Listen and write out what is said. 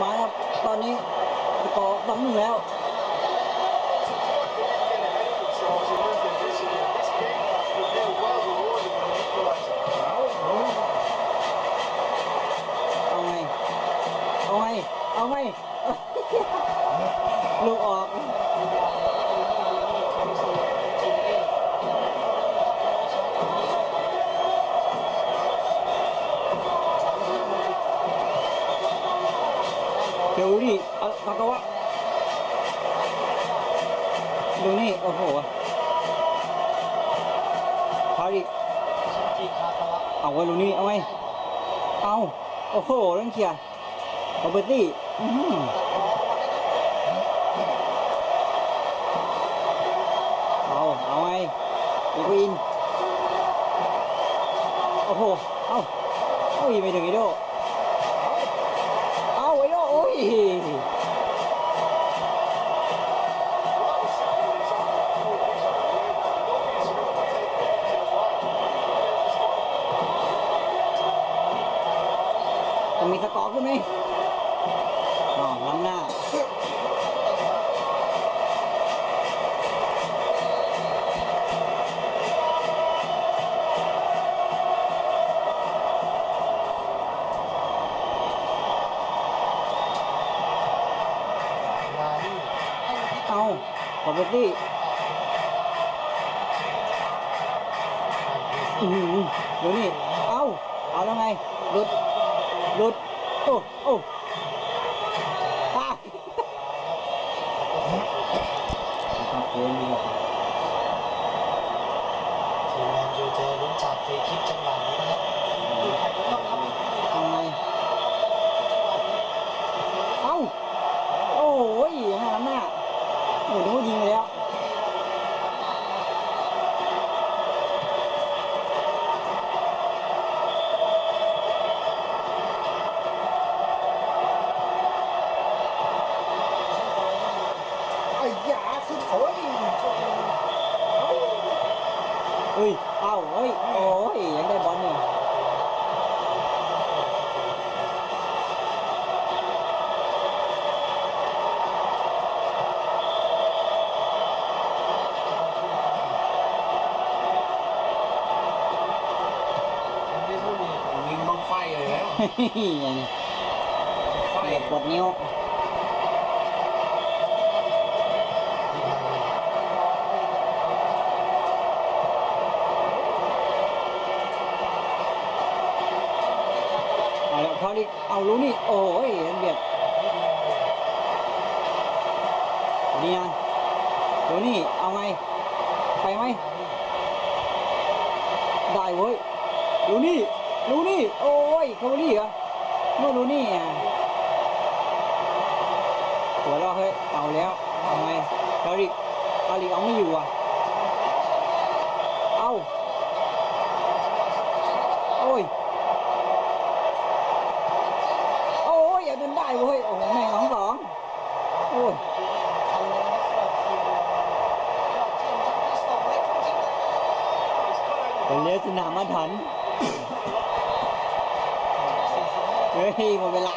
หมายครับตอนนี้สกอร์สองหนึ่งแล้วเอาไง เอาไง เอาไงลูกออก เดี๋ยวดูดิเอาเอาก็ว่าดูนี่ โอ้โหพาดิเอาไว้ดูนี่ เอาไงเอา โอ้โหเรื่องเคลียร์โรเบอร์ตี้อื้อหือเอา เอาไงอีกวิน โอ้โห เอาอุ้ยไม่ถึงไอโดเอาไอโด ยจะมีสกอร์ขึ้นไหมอ๋อล้ำหน้า เอาปกติอือหือเดี๋ยวนี่ เอาเอาแล้วไง หลุด หลุด โอ้ โอ้ตายครับเกมนี้ครับทีมงานยูเจลุ้นจากฟรีคิกจังหวะนี้นะครับดูใครก็ต้องรับ เอาไง เอาโอ้ยยังไงล้ำหน้า โอ้โหนึกว่ายิงไปแล้ว ไอ้ยาขึ้นโอ้ย เฮ้ยเอาเฮ้ยโอ้ยยังได้บอลเนี่ยไม่พูดนี่ยิงบังไฟเลยแล้วเฮ้ยอย่างนี้ไฟเก็บกดนิ้ว ที่ไทย เอาแล้วพอดิเอารู้นี่โอ้ยเบียดนี่นะเดี๋ยวนี่เอาไงไปไหมได้เว้ยรู้นี่รู้นี่โอ้ยเขารี่เหรอเมื่อรู้นี่อะหัวเราะเฮ้ยเอาแล้วเอาไงกาลิกกาลิกเอาไม่อยู่อะเอาโอ้ย โอ้ยอย่าจนได้ เว้ยโอ้โหแม่งสองสองโอ้ยเลยนะครับสำหรับทีมยอดเยี่ยมครับที่ส่งเล็กจริงๆเลยเป็นเลี้ยสนามมาถันเฮ้ยหมดเวลา